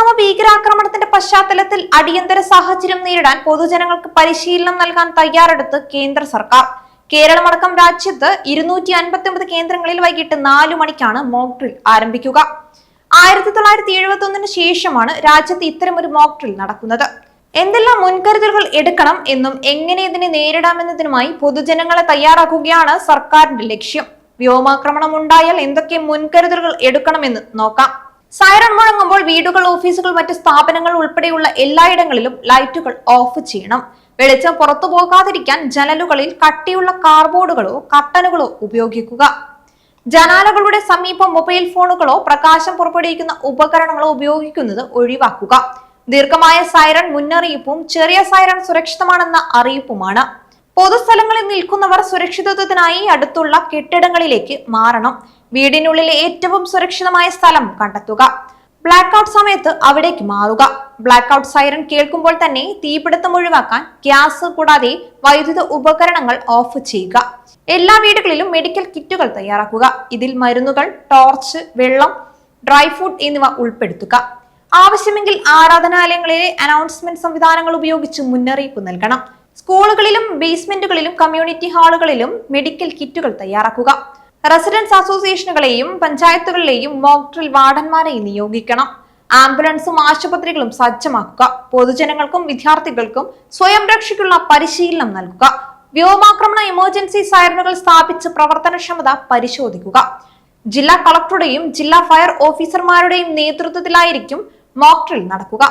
പഹൽഗാമ ഭീകരാക്രമണത്തിന്റെ പശ്ചാത്തലത്തിൽ അടിയന്തര സാഹചര്യം നേരിടാൻ പൊതുജനങ്ങൾക്ക് പരിശീലനം നൽകാൻ തയ്യാറെടുത്ത് കേന്ദ്ര സർക്കാർ. കേരളമടക്കം രാജ്യത്ത് ഇരുന്നൂറ്റി അൻപത്തിഒമ്പത് കേന്ദ്രങ്ങളിൽ വൈകിട്ട് നാലു മണിക്കാണ് മോക്ക് ഡ്രിൽ ആരംഭിക്കുക. ആയിരത്തി തൊള്ളായിരത്തി എഴുപത്തി ഒന്നിന് ശേഷമാണ് രാജ്യത്ത് ഇത്തരമൊരു മോക്ക് ഡ്രിൽ നടക്കുന്നത്. എന്തെല്ലാം മുൻകരുതലുകൾ എടുക്കണം എന്നും എങ്ങനെ ഇതിനെ നേരിടാമെന്നതിനുമായി പൊതുജനങ്ങളെ തയ്യാറാക്കുകയാണ് സർക്കാരിന്റെ ലക്ഷ്യം. വ്യോമാക്രമണം ഉണ്ടായാൽ എന്തൊക്കെ മുൻകരുതലുകൾ എടുക്കണമെന്ന് നോക്കാം. സൈറൺ മുഴങ്ങുമ്പോൾ വീടുകൾ ഓഫീസുകൾ മറ്റ് സ്ഥാപനങ്ങൾ ഉൾപ്പെടെയുള്ള എല്ലായിടങ്ങളിലും ലൈറ്റുകൾ ഓഫ് ചെയ്യണം. വെളിച്ചം പുറത്തു പോകാതിരിക്കാൻ ജനലുകളിൽ കട്ടിയുള്ള കാർബോർഡുകളോ കട്ടനുകളോ ഉപയോഗിക്കുക. ജനാലകളുടെ സമീപം മൊബൈൽ ഫോണുകളോ പ്രകാശം പുറപ്പെടുവിക്കുന്ന ഉപകരണങ്ങളോ ഉപയോഗിക്കുന്നത് ഒഴിവാക്കുക. ദീർഘമായ സൈറൺ മുന്നറിയിപ്പും ചെറിയ സൈറൺ സുരക്ഷിതമാണെന്ന അറിയിപ്പുമാണ്. പൊതുസ്ഥലങ്ങളിൽ നിൽക്കുന്നവർ സുരക്ഷിതത്വത്തിനായി അടുത്തുള്ള കെട്ടിടങ്ങളിലേക്ക് മാറണം. വീടിനുള്ളിലെ ഏറ്റവും സുരക്ഷിതമായ സ്ഥലം കണ്ടെത്തുക. ബ്ലാക്ക് ഔട്ട് സമയത്ത് അവിടേക്ക് മാറുക. ബ്ലാക്ക് ഔട്ട് സൈറൺ കേൾക്കുമ്പോൾ തന്നെ തീപിടുത്തം ഒഴിവാക്കാൻ ഗ്യാസ് കൂടാതെ വൈദ്യുത ഉപകരണങ്ങൾ ഓഫ് ചെയ്യുക. എല്ലാ വീടുകളിലും മെഡിക്കൽ കിറ്റുകൾ തയ്യാറാക്കുക. ഇതിൽ മരുന്നുകൾ ടോർച്ച് വെള്ളം ഡ്രൈ ഫുഡ് എന്നിവ ഉൾപ്പെടുത്തുക. ആവശ്യമെങ്കിൽ ആരാധനാലയങ്ങളിലെ അനൗൺസ്മെന്റ് സംവിധാനങ്ങൾ ഉപയോഗിച്ച് മുന്നറിയിപ്പ് നൽകണം. സ്കൂളുകളിലും ബേസ്മെന്റുകളിലും കമ്മ്യൂണിറ്റി ഹാളുകളിലും മെഡിക്കൽ കിറ്റുകൾ തയ്യാറാക്കുക. റെസിഡൻസ് അസോസിയേഷനുകളെയും പഞ്ചായത്തുകളിലെയും മോക്ട്രിൽ വാർഡന്മാരെയും നിയോഗിക്കണം. ആംബുലൻസും ആശുപത്രികളും സജ്ജമാക്കുക. പൊതുജനങ്ങൾക്കും വിദ്യാർത്ഥികൾക്കും സ്വയം രക്ഷയ്ക്കുള്ള പരിശീലനം നൽകുക. വ്യോമാക്രമണ എമർജൻസി സൈറനുകൾ സ്ഥാപിച്ച് പ്രവർത്തനക്ഷമത പരിശോധിക്കുക. ജില്ലാ കളക്ടറുടെയും ജില്ലാ ഫയർ ഓഫീസർമാരുടെയും നേതൃത്വത്തിലായിരിക്കും മോക്ട്രിൽ നടക്കുക.